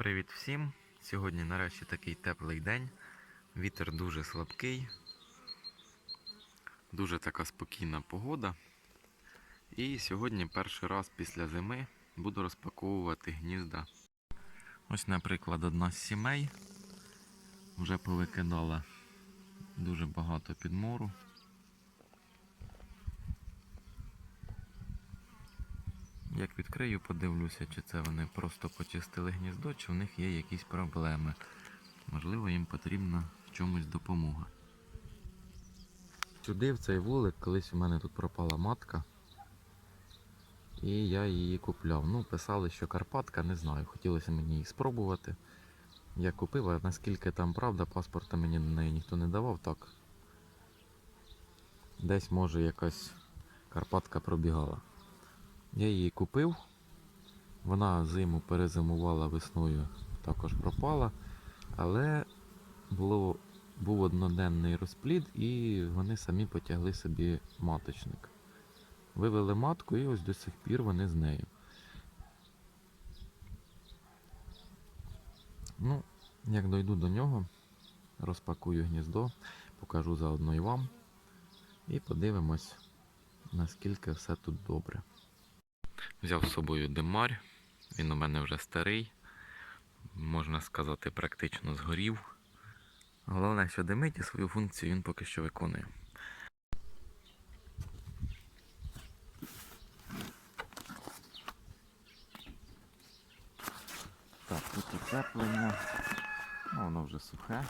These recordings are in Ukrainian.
Привіт всім! Сьогодні нарешті такий теплий день. Вітер дуже слабкий. Дуже така спокійна погода. І сьогодні перший раз після зими буду розпаковувати гнізда. Ось, наприклад, одна з сімей вже повикидала дуже багато підмору. Як відкрию, подивлюся, чи це вони просто почистили гніздо, чи в них є якісь проблеми. Можливо, їм потрібна в чомусь допомога. Сюди, в цей вулик, колись у мене тут пропала матка. І я її купляв. Ну, писали, що Карпатка, не знаю. Хотілося мені її спробувати. Я купив, а наскільки там правда, паспорта мені на неї ніхто не давав, так. Десь може якась Карпатка пробігала. Я її купив. Вона зиму перезимувала весною, також пропала. Але було, був одноденний розплід і вони самі потягли собі маточник. Вивели матку і ось до сих пір вони з нею. Ну, як дойду до нього, розпакую гніздо, покажу заодно і вам. І подивимось, наскільки все тут добре. Взяв з собою димар, він у мене вже старий, можна сказати, практично згорів. Головне, що димить і свою функцію він поки що виконує. Так, тут утеплення, ну, воно вже сухе.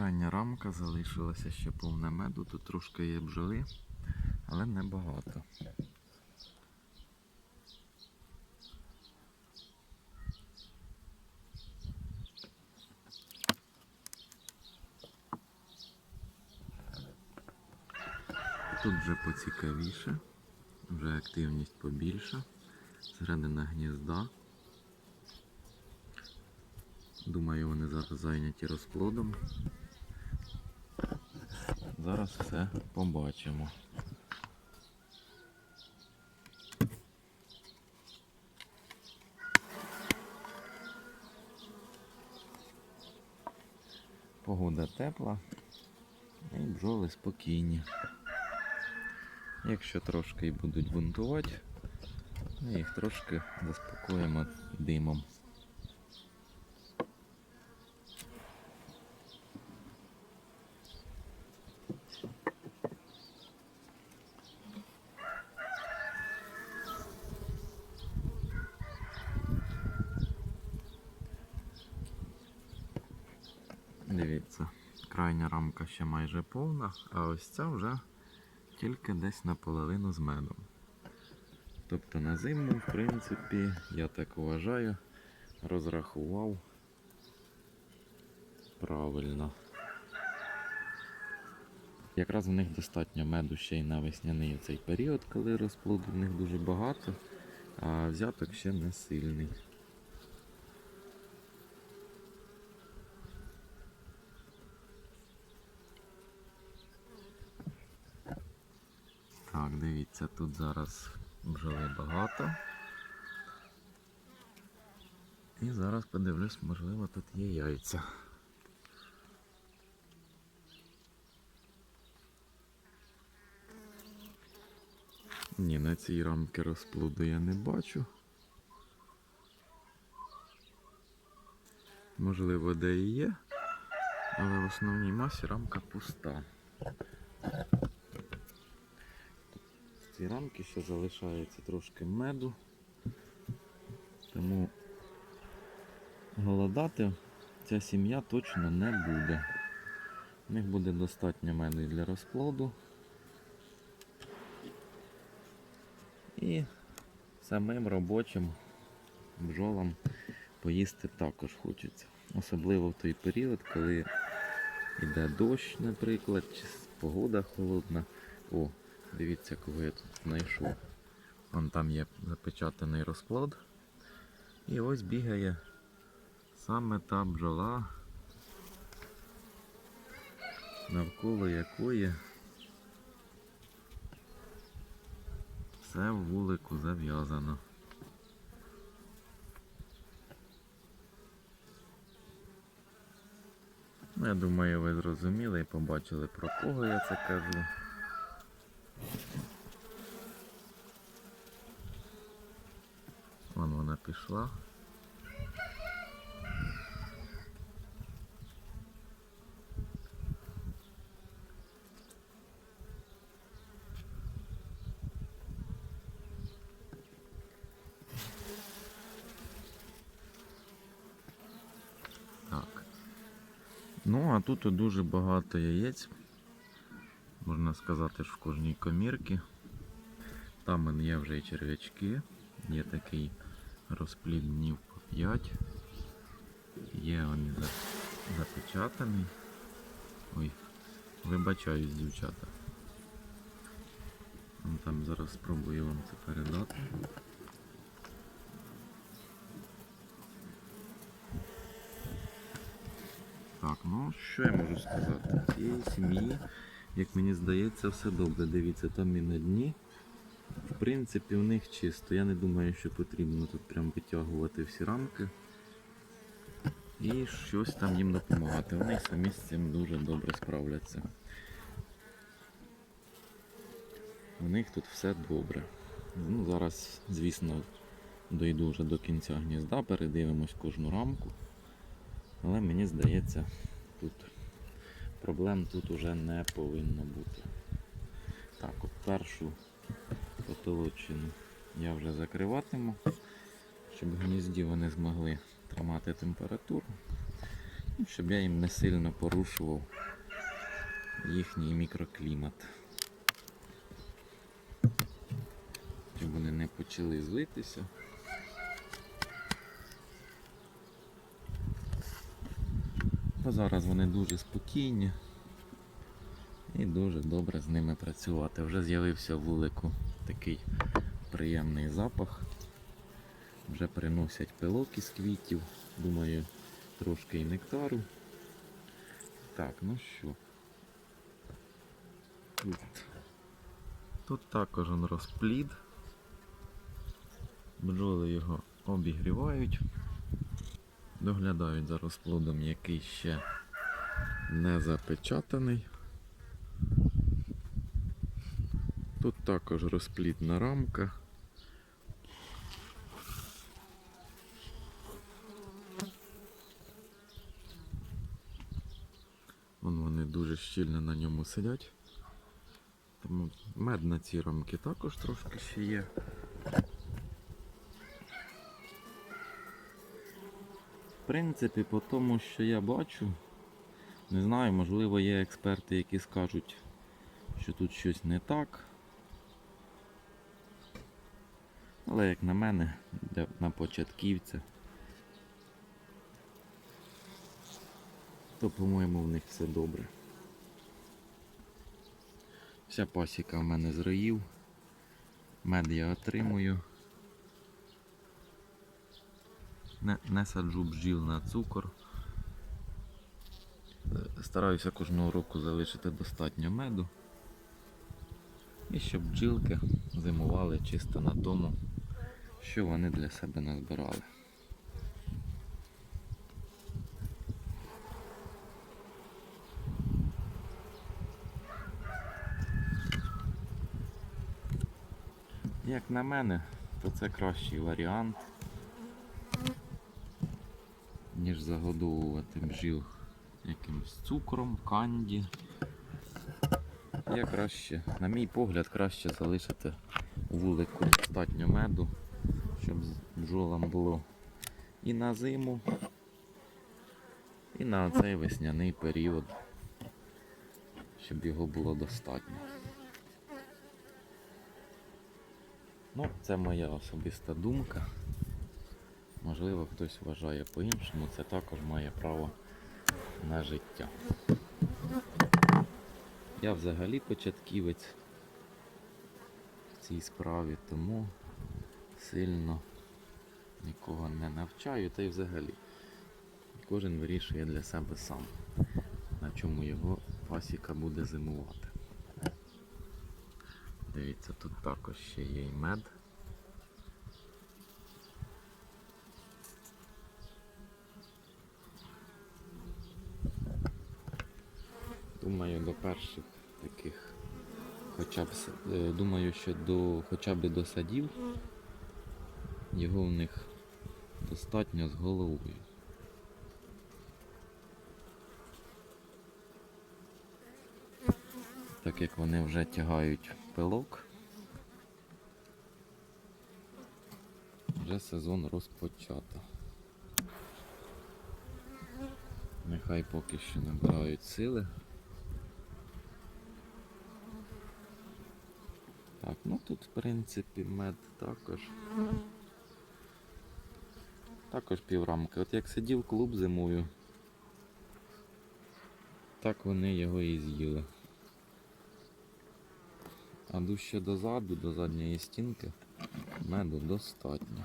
Крайня рамка залишилася ще повна меду. Тут трошки є бджоли, але небагато. Тут вже поцікавіше, вже активність побільша. Середина гнізда. Думаю, вони зараз зайняті розплодом. Зараз все побачимо. Погода тепла і бджоли спокійні. Якщо трошки і будуть бунтувати, ми їх трошки заспокоїмо димом. Дивіться, крайня рамка ще майже повна, а ось ця вже тільки десь наполовину з медом. Тобто на зиму, в принципі, я так вважаю, розрахував правильно. Якраз у них достатньо меду ще й на весняний цей період, коли розплоду в них дуже багато, а взяток ще не сильний. Так, дивіться, тут зараз бджоли багато. І зараз подивлюсь, можливо, тут є яйця. Ні, на цій рамці розплоду я не бачу. Можливо, де і є, але в основній масі рамка пуста. Цій рамці ще залишається трошки меду, тому голодати ця сім'я точно не буде. У них буде достатньо меду і для розплоду. І самим робочим бджолам поїсти також хочеться. Особливо в той період, коли йде дощ, наприклад, чи погода холодна. О, дивіться, кого я тут знайшов. Вон там є запечатаний розклад. І ось бігає саме та бджола, навколо якої все в вулику зав'язано. Ну, Я думаю, ви зрозуміли і побачили, про кого я це кажу. Вон вона пішла. Так. Ну, а тут дуже багато яєць. Можна сказати, що в кожній комірці. Там є вже і черв'ячки. Є такий розплід днів по 5. Є він за- запечатаний. Ой, вибачаюсь, дівчата. Вон Там зараз спробую вам це передати. Так, ну що я можу сказати? Цієї сім'ї, як мені здається, все добре. Дивіться, там і на дні. В принципі, у них чисто. Я не думаю, що потрібно тут прям витягувати всі рамки. І щось там їм допомагати. Вони самі з цим дуже добре справляться. У них тут все добре. Ну, зараз, звісно, дойду вже до кінця гнізда, передивимось кожну рамку. Але мені здається, тут проблем тут уже не повинно бути. Так, от першу потолочину я вже закриватиму, щоб гнізді вони змогли тримати температуру, і щоб я їм не сильно порушував їхній мікроклімат. Щоб вони не почали злитися. Бо зараз вони дуже спокійні і дуже добре з ними працювати. Вже з'явився вулику такий приємний запах. Вже приносять пилок із квітів, думаю, трошки і нектару. Так, ну що. Тут, Тут також он розплід. Бджоли його обігрівають. Доглядають за розплодом, який ще не запечатаний. Тут також розплідна рамка. Вон вони дуже щільно на ньому сидять. Тому мед на ці рамки також трошки ще є. В принципі, по тому, що я бачу, не знаю, можливо, є експерти, які скажуть, що тут щось не так. Але як на мене, на початківця, то, по-моєму, в них все добре. Вся пасіка в мене з. Мед я отримую. Не, не саджу бджіл на цукор. Е, Стараюся кожного року залишити достатньо меду. І щоб бджілки зимували чисто на тому, що вони для себе назбирали. Як на мене, то це кращий варіант, ніж загодовувати бджіл якимось цукром, канді. Я краще, на мій погляд, краще залишити у вулику достатньо меду, щоб бджолам було і на зиму, і на цей весняний період, щоб його було достатньо. Ну, це моя особиста думка. Можливо, хтось вважає по-іншому, це також має право на життя. Я взагалі початківець в цій справі, тому сильно нікого не навчаю, та й взагалі кожен вирішує для себе сам, на чому його пасіка буде зимувати. Дивіться, тут також ще є й мед. Думаю, до перших таких хоча б е, думаю, що до хоча б до садів його в них достатньо з головою. Так як вони вже тягають пилок, вже сезон розпочато. Нехай поки що набирають сили. Так, ну тут в принципі мед також. Також піврамки. От як сидів клуб зимою, так вони його і з'їли. А дужче дозаду, до задньої стінки, меду достатньо.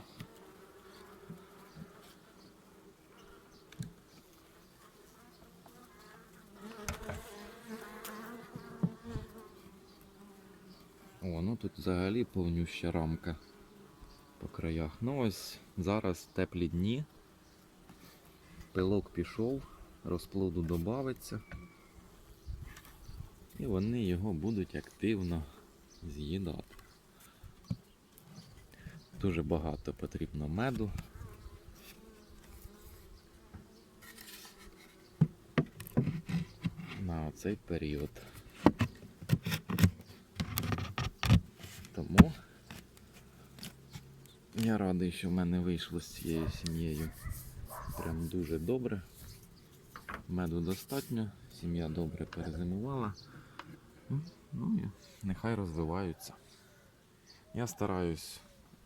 О, ну тут взагалі повнюща рамка краях. Ну ось зараз теплі дні. Пилок пішов, розплоду додається. І вони його будуть активно з'їдати. Дуже багато потрібно меду. На цей період. Тому я радий, що в мене вийшло з цією сім'єю прям дуже добре. Меду достатньо, сім'я добре перезимувала. Ну, Ну і нехай розвиваються. Я стараюсь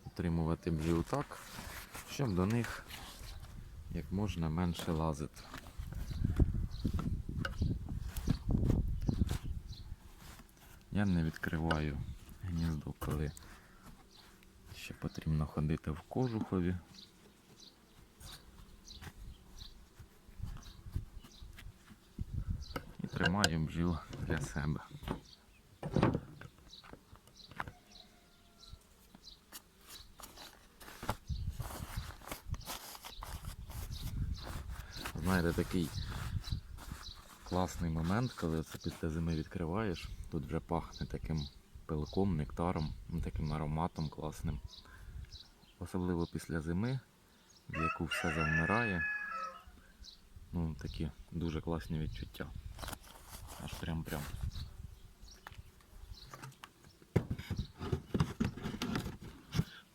утримувати бджіл так, щоб до них як можна менше лазити. Я не відкриваю гніздо, коли ще потрібно ходити в кожухові. І тримаю бджіл для себе. Знаєте, такий класний момент, коли це після зими відкриваєш, тут вже пахне таким пилком, нектаром, ну, таким ароматом класним. Особливо після зими, в яку все завмирає. Ну, такі дуже класні відчуття. Аж прям-прям.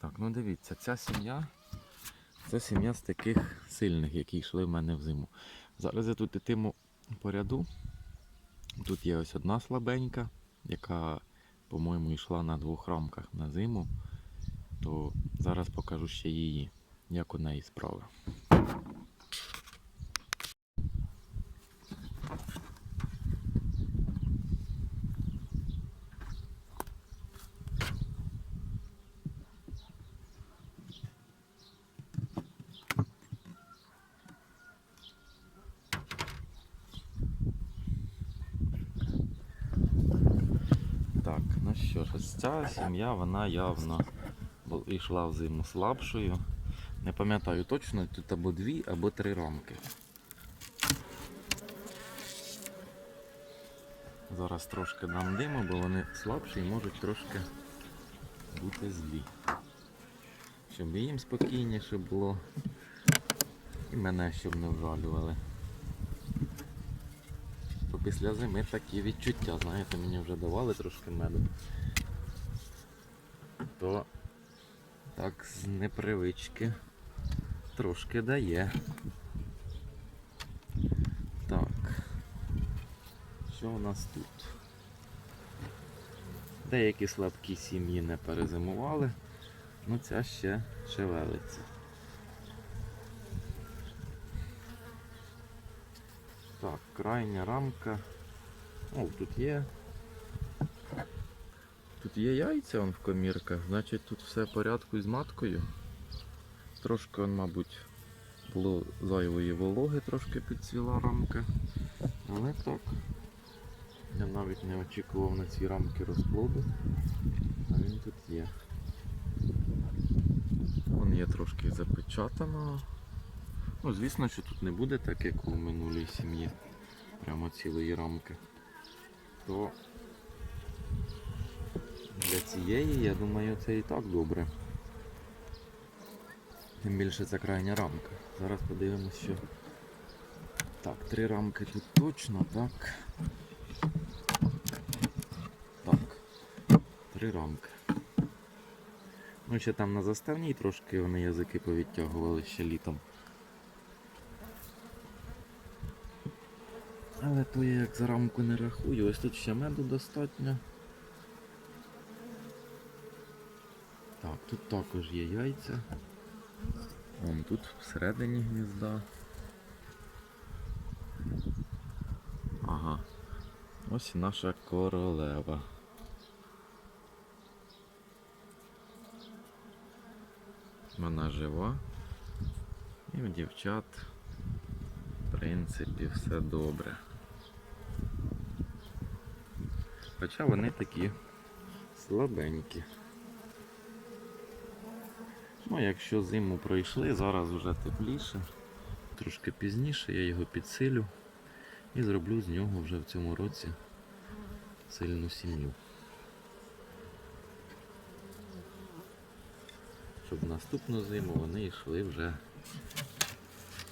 Так, ну дивіться, ця сім'я це сім'я з таких сильних, які йшли в мене в зиму. Зараз я тут ітиму по ряду. Тут є ось одна слабенька, яка, по-моєму, йшла на двох рамках на зиму. То зараз покажу ще її, як у неї справи. Так, ну що ж, ось ця сім'я, вона явно йшла в зиму слабшою. Не пам'ятаю точно, тут або дві, або три рамки. Зараз трошки дам диму, бо вони слабші і можуть трошки бути злі. Щоб їм спокійніше було. І мене щоб не вжалювали. Після зими такі відчуття, знаєте, мені вже давали трошки меду. То так з непривички трошки дає. Так. Що у нас тут? Деякі слабкі сім'ї не перезимували, ну ця ще шевелиться. Так, крайня рамка. О, тут є Тут є яйця он в комірках, значить тут все в порядку з маткою. Трошки, он, мабуть, було зайвої вологи, трошки підцвіла рамка. Але так. Я навіть не очікував на ці рамки розплоду. А він тут є. Вон є трошки запечатано. Ну, звісно, що тут не буде так, як у минулій сім'ї. Прямо цілої рамки. То для цієї, я думаю, це і так добре. Тим більше це крайня рамка. Зараз подивимось, що. Так, три рамки тут точно, так. Так. Три рамки. Ну, ще там на заставній трошки вони язики повідтягували ще літом. Але то я як за рамку не рахую. Ось тут ще меду достатньо. Так, тут також є яйця. Вон тут всередині гнізда. Ага. Ось наша королева. Вона жива. І в дівчат, в принципі, все добре. Хоча вони такі слабенькі. Ну, якщо зиму пройшли, зараз вже тепліше. Трошки пізніше я його підсилю і зроблю з нього вже в цьому році сильну сім'ю. Щоб наступну зиму вони йшли вже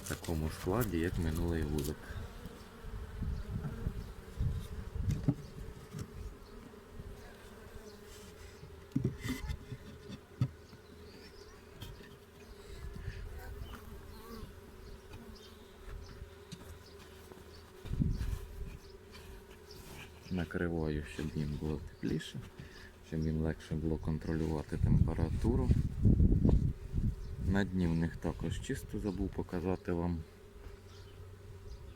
в такому складі, як минулий вулик. накриваю, щоб їм було тепліше, щоб їм легше було контролювати температуру. На дні в них також чисто забув показати вам.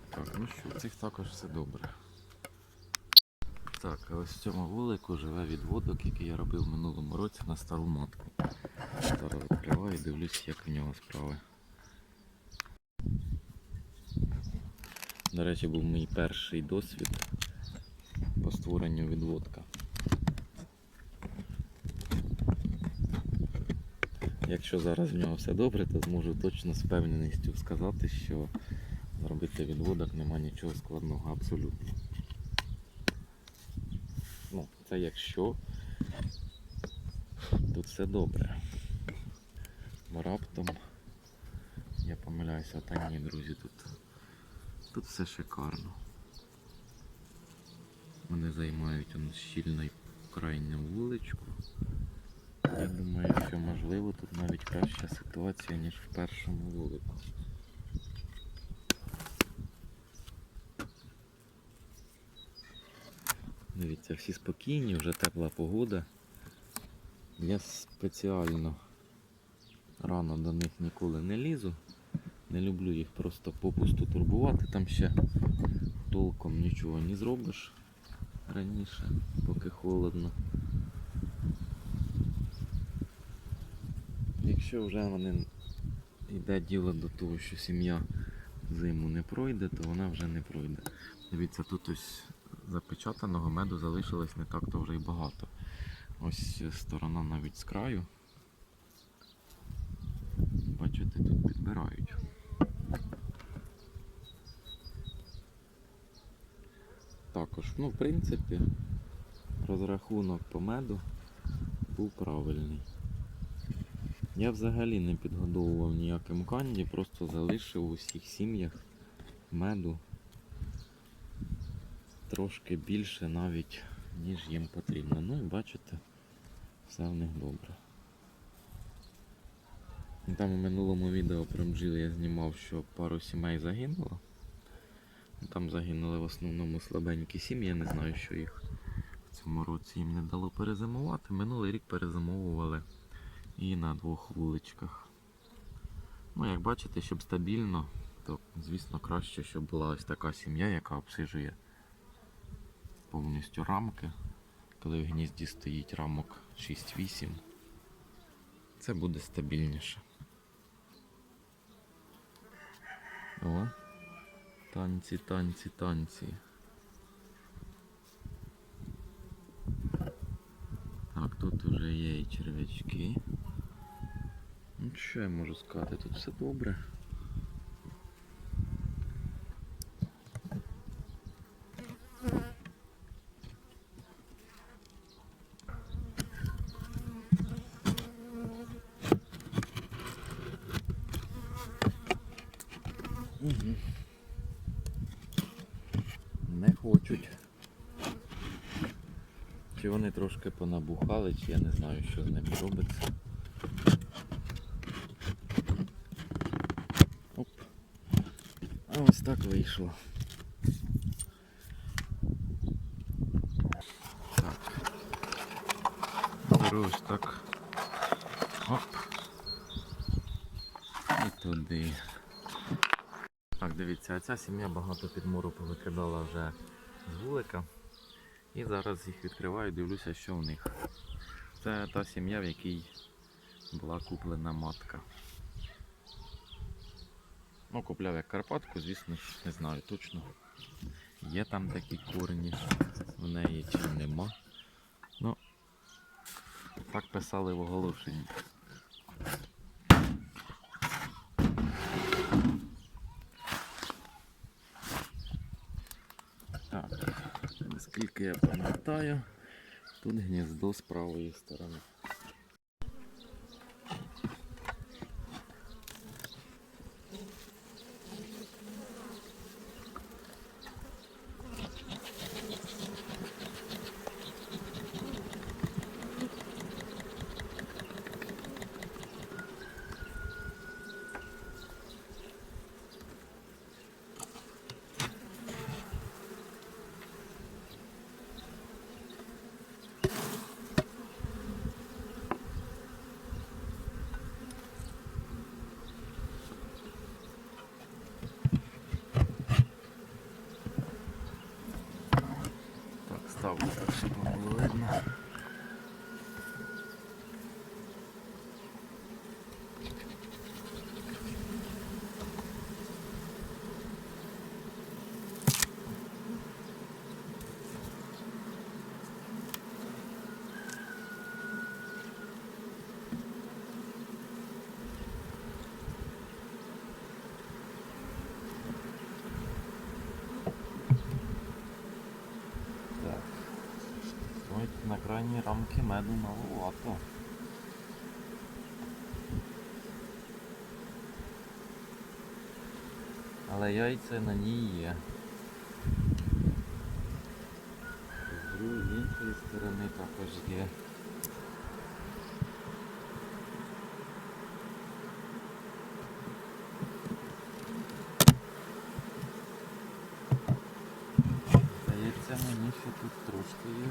Так, ну що, в цих також все добре. Так, а ось в цьому вулику живе відводок, який я робив в минулому році на стару матку. Зараз відкриваю і дивлюсь, як в нього справи. До речі, був мій перший досвід по створенню відводка. Якщо зараз в нього все добре, то зможу точно з впевненістю сказати, що зробити відводок нема нічого складного, абсолютно. Ну, це якщо тут все добре. Бо раптом я помиляюся, та ні, друзі, тут, тут все шикарно. Вони займають щільно крайню вуличку. Я думаю, що можливо навіть краща ситуація, ніж в першому вулику. Дивіться, всі спокійні, вже тепла погода. Я спеціально рано до них ніколи не лізу. Не люблю їх просто попусту турбувати, там ще толком нічого не зробиш раніше, поки холодно. Якщо вже вони йде діло до того, що сім'я зиму не пройде, то вона вже не пройде. Дивіться, тут ось запечатаного меду залишилось не так то вже й багато. Ось сторона навіть з краю. Бачите, тут підбирають. Також, ну, в принципі, розрахунок по меду був правильний. Я взагалі не підгодовував ніяким канді, просто залишив у всіх сім'ях меду трошки більше навіть, ніж їм потрібно. Ну і бачите, все в них добре. Там у минулому відео про бджіл я знімав, що пару сімей загинуло. Там загинули в основному слабенькі сім'ї, я не знаю, що їх в цьому році їм не дало перезимувати. Минулий рік перезимовували і на двох вуличках. Ну, як бачите, щоб стабільно, то звісно краще, щоб була ось така сім'я, яка обсижує повністю рамки. коли в гнізді стоїть рамок 6-8, це буде стабільніше. О, танці, танці, танці. Так, тут вже є і черв'ячки. Ну, що я можу сказати? Тут все добре. Не хочуть. Чи вони трошки понабухали, чи я не знаю, що з ними робиться. Оп. А ось так вийшло. Так. Беру ось так. Оп. І туди. Так, дивіться, а ця сім'я багато підмору повикидала вже з вулика. І зараз їх відкриваю, дивлюся, що в них. Це та сім'я, в якій була куплена матка. Ну, купляв як Карпатку, звісно не знаю точно. Є там такі корні в неї чи нема. Ну, так писали в оголошенні. Так, наскільки я пам'ятаю, тут гніздо з правої сторони. Так, ставлю так, щоб вам було видно. Так. Ой, на крайній рамки меду маловато. Але яйця на ній є. З іншої сторони також є. Здається мені, що тут трошки є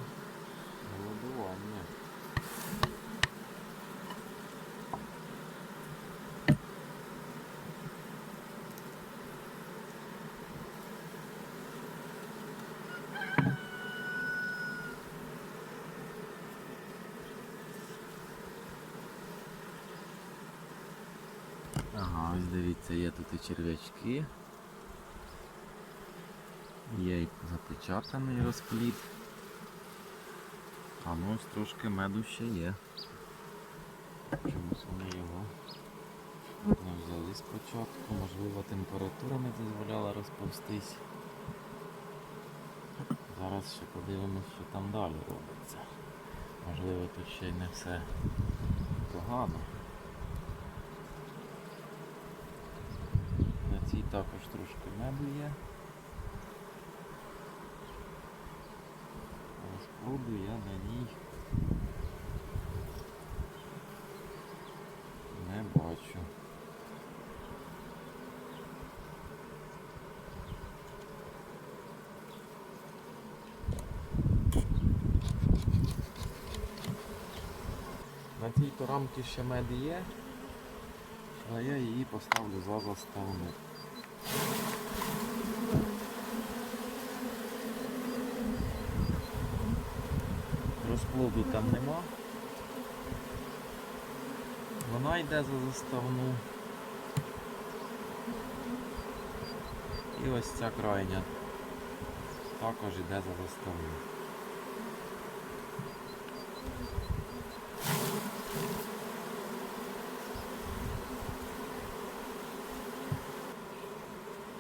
голодування. Ага, ось дивіться, є тут і черв'ячки. Є і запечатаний розплід. А ну ось трошки меду ще є. Чомусь вони його не взяли спочатку. Можливо, температура не дозволяла розповстись. Зараз ще подивимось, що там далі робиться. Можливо, тут ще й не все погано. На цій також трошки меду є. Розплоду я на ній не бачу. На цій то рамці ще мед є, але я її поставлю за заставну. Розплоду там нема. Вона йде за заставну. І ось ця крайня також йде за заставну.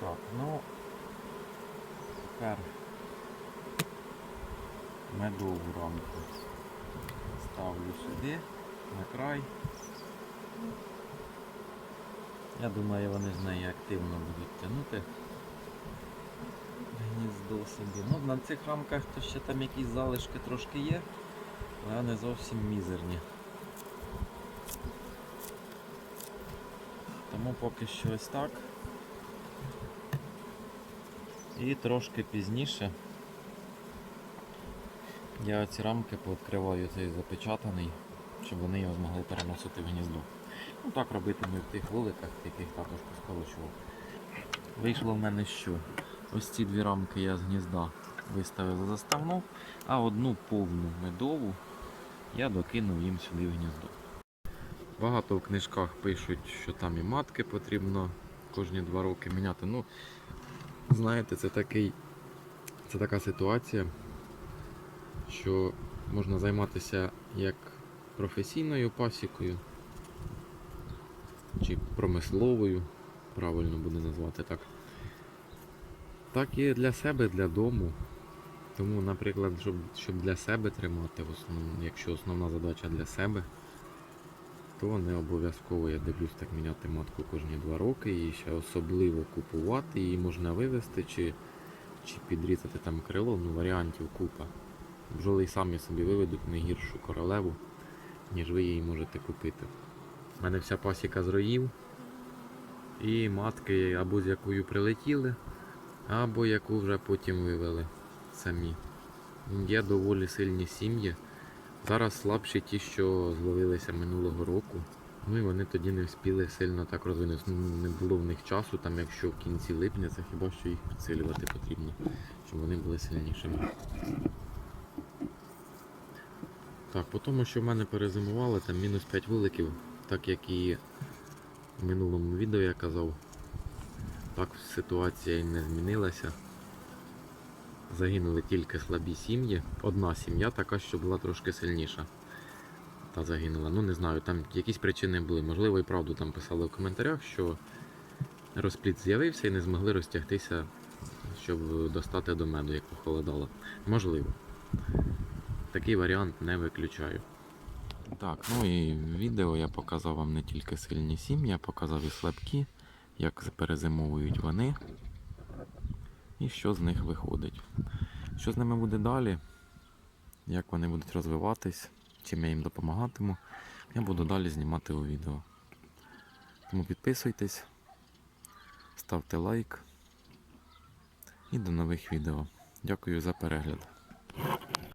Так, ну тепер медову рамку ставлю сюди, на край. Я думаю, вони з неї активно будуть тягнути гніздо собі. Ну, на цих рамках то ще там якісь залишки трошки є, але не зовсім мізерні. Тому поки що ось так. І трошки пізніше я ці рамки пооткриваю цей запечатаний, щоб вони його змогли переносити в гніздо. Ну так робитиму і в тих вуликах, яких також поскорочував. Вийшло в мене що? Ось ці дві рамки я з гнізда виставив за заставну, а одну повну медову я докинув їм сюди в гніздо. Багато в книжках пишуть, що там і матки потрібно кожні два роки міняти. Ну, знаєте, це такий, це така ситуація, що можна займатися як професійною пасікою чи промисловою, правильно буде назвати так. Так і для себе, для дому. Тому, наприклад, щоб, щоб для себе тримати, в основному, якщо основна задача для себе, то не обов'язково я дивлюсь так міняти матку кожні два роки і ще особливо купувати її можна вивезти чи, чи підрізати там крило, ну варіантів купа. Бджоли самі собі виведуть не гіршу королеву, ніж ви її можете купити. У мене вся пасіка з роїв. І матки або з якою прилетіли, або яку вже потім вивели самі. Є доволі сильні сім'ї. Зараз слабші ті, що зловилися минулого року. Ну і вони тоді не встигли сильно так розвинутися. Ну, Не було в них часу, там якщо в кінці липня, це хіба що їх підсилювати потрібно, щоб вони були сильнішими. Так, по тому, що в мене перезимували, там мінус 5 вуликів, так як і в минулому відео я казав, так ситуація і не змінилася. Загинули тільки слабі сім'ї. Одна сім'я така, що була трошки сильніша. Та загинула. Ну не знаю, там якісь причини були. Можливо, і правду там писали в коментарях, що розпліт з'явився і не змогли розтягтися, щоб достати до меду, як похолодало. Можливо. Такий варіант не виключаю. Так, ну і відео я показав вам не тільки сильні сім'ї, я показав і слабкі, як перезимовують вони і що з них виходить. Що з ними буде далі, як вони будуть розвиватись, чим я їм допомагатиму, я буду далі знімати у відео. Тому підписуйтесь, ставте лайк і до нових відео. Дякую за перегляд.